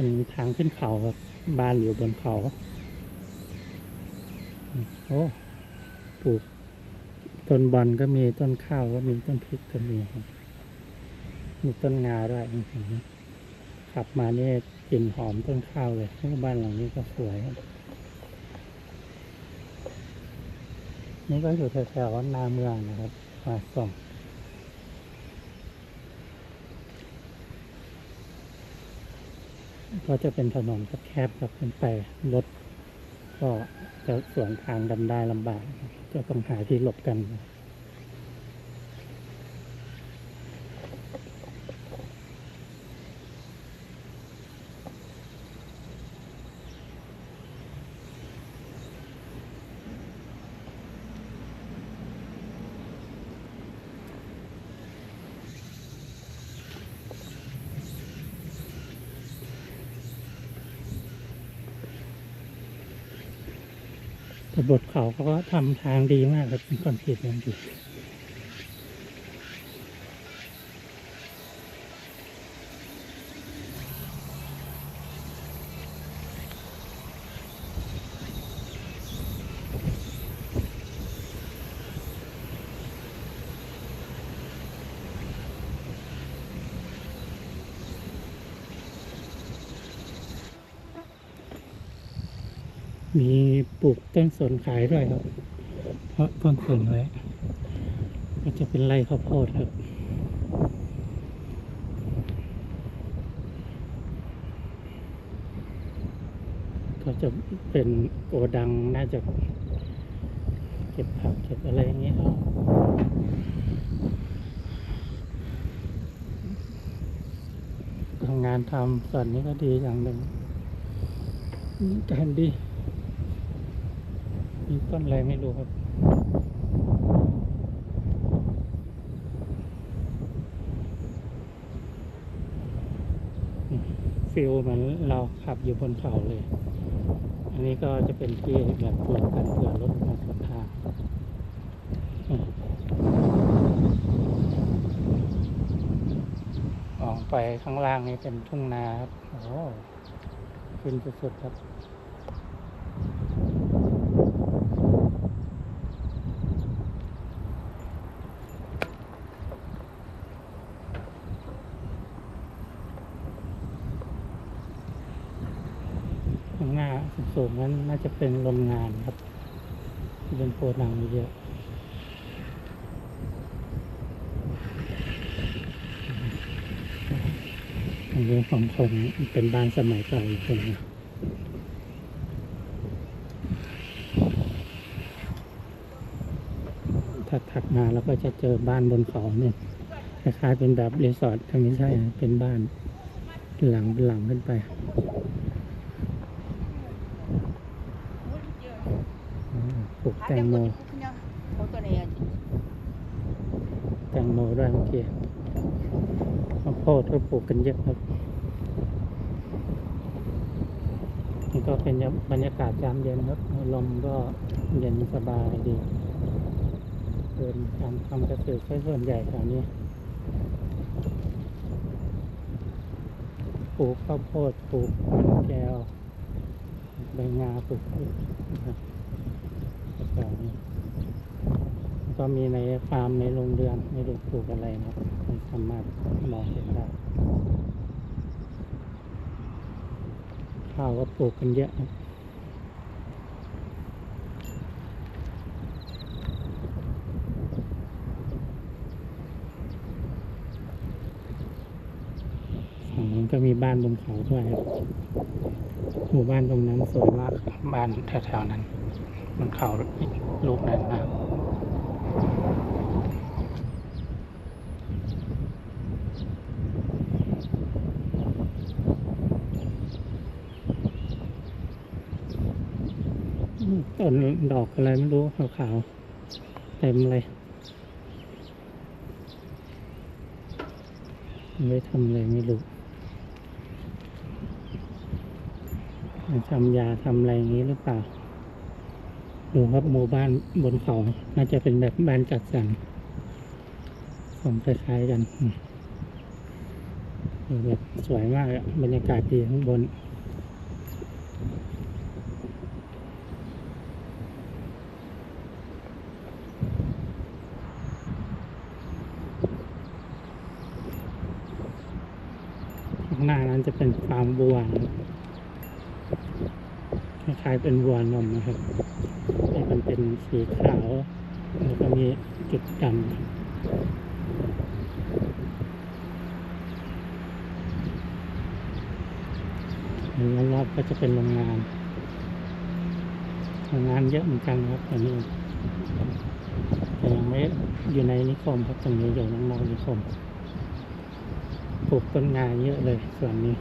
เป็นทางขึ้นเขาครับบ้านอยู่บนเขา โอ้ปลูกต้นบอลก็มีต้นข้าวก็มีต้นพริกก็มีครับ มีต้นงาด้วยอื้อหือขับมาเนี่ยกลิ่นหอมต้นข้าวเลยบ้านหลังนี้ก็สวยครับนี่ก็อยู่แถวๆนาเมืองนะครับมาส่ง ก็จะเป็นถนนแคบๆครับขึ้นไปรถก็จะสวนทางกันได้ลำบาก จะต้องหาที่หลบกัน บทเขาเขาก็ทำทางดีมากครับเป็นคอนกรีตอย่าง มีปลูกต้นสนขายด้วยครับ เพราะเพิ่งขึ้นไว้ก็จะเป็นไร่ข้าวโพดครับ ก็จะเป็นโกดังน่าจะเก็บผักเก็บอะไรอย่างเงี้ยครับทำงานทำส่วนนี้ก็ดีอย่างหนึ่งการดีมี ต้นอะไรไม่รู้ครับฟิลเหมือนเราขับอยู่บนเขาเลย อันนี้ก็จะเป็นที่แบบปลูกกันเผื่อรถมาสวนทางอองไปข้างล่างนี้เป็นทุ่งนาครับ โอ้ขึ้นสุดๆครับ ข้างหน้าสูงๆนั้นน่าจะเป็นโรงงานครับ เป็นโกดังเยอะอันนี้ของคนเป็นบ้านสมัยเก่าอีกคนถ้าถัดมาแล้วก็จะเจอบ้านบนเขาเนี่ยคล้ายๆเป็นแบบรีสอร์ททางนี้ใช่เป็นบ้านหลังหลังขึ้นไป อืมปลูก แตงโมแตงโมด้วยเมื่อกี้ข้าวโพดก็ปลูกกันเยอะครับนี่ก็เป็นบรรยากาศยามเย็นครับ ลมก็เย็นสบายดีเดินทำทำเกษตรใช้ส่วนใหญ่แถวนี้ปลูกข้าวโพดปลูกมันแก้วใบงาปลูกครับ ก็มีในฟาร์มในโรงเรือนไม่รู้ปลูกอะไรนะครับสามารถมองเห็นได้ข้าวก็ปลูกกันเยอะครับฝั่งนั้นก็มีบ้านบนเขาด้วยครับหมู่บ้านตรงนั้นสวยมากครับบ้านแถวๆนั้นบนเขาลูกนั้นนะครับ อืม ต้นดอกอะไรไม่รู้ขาวๆเต็มเลยไม่ทำอะไรไม่รู้ทำยาทำอะไรอย่างนี้หรือเปล่า ดูครับหมู่บ้านบนเขาน่าจะเป็นแบบบ้านจัดสรรของคล้ายๆกันแบบสวยมากอะบรรยากาศดีข้างบน หน้านั้นจะเป็นฟาร์มวัวคล้ายๆเป็นวัวนมนะครับแต่มันเป็นสีขาว แล้วก็มีจุดดำแล้วรอบๆก็จะเป็นโรงงาน โรงงานเยอะเหมือนกันครับตอนนี้แต่ยังไม่อยู่ในนิคมครับตรงนี้อยู่นอกๆนิคม ปลูกต้นงาเยอะเลยส่วนนี้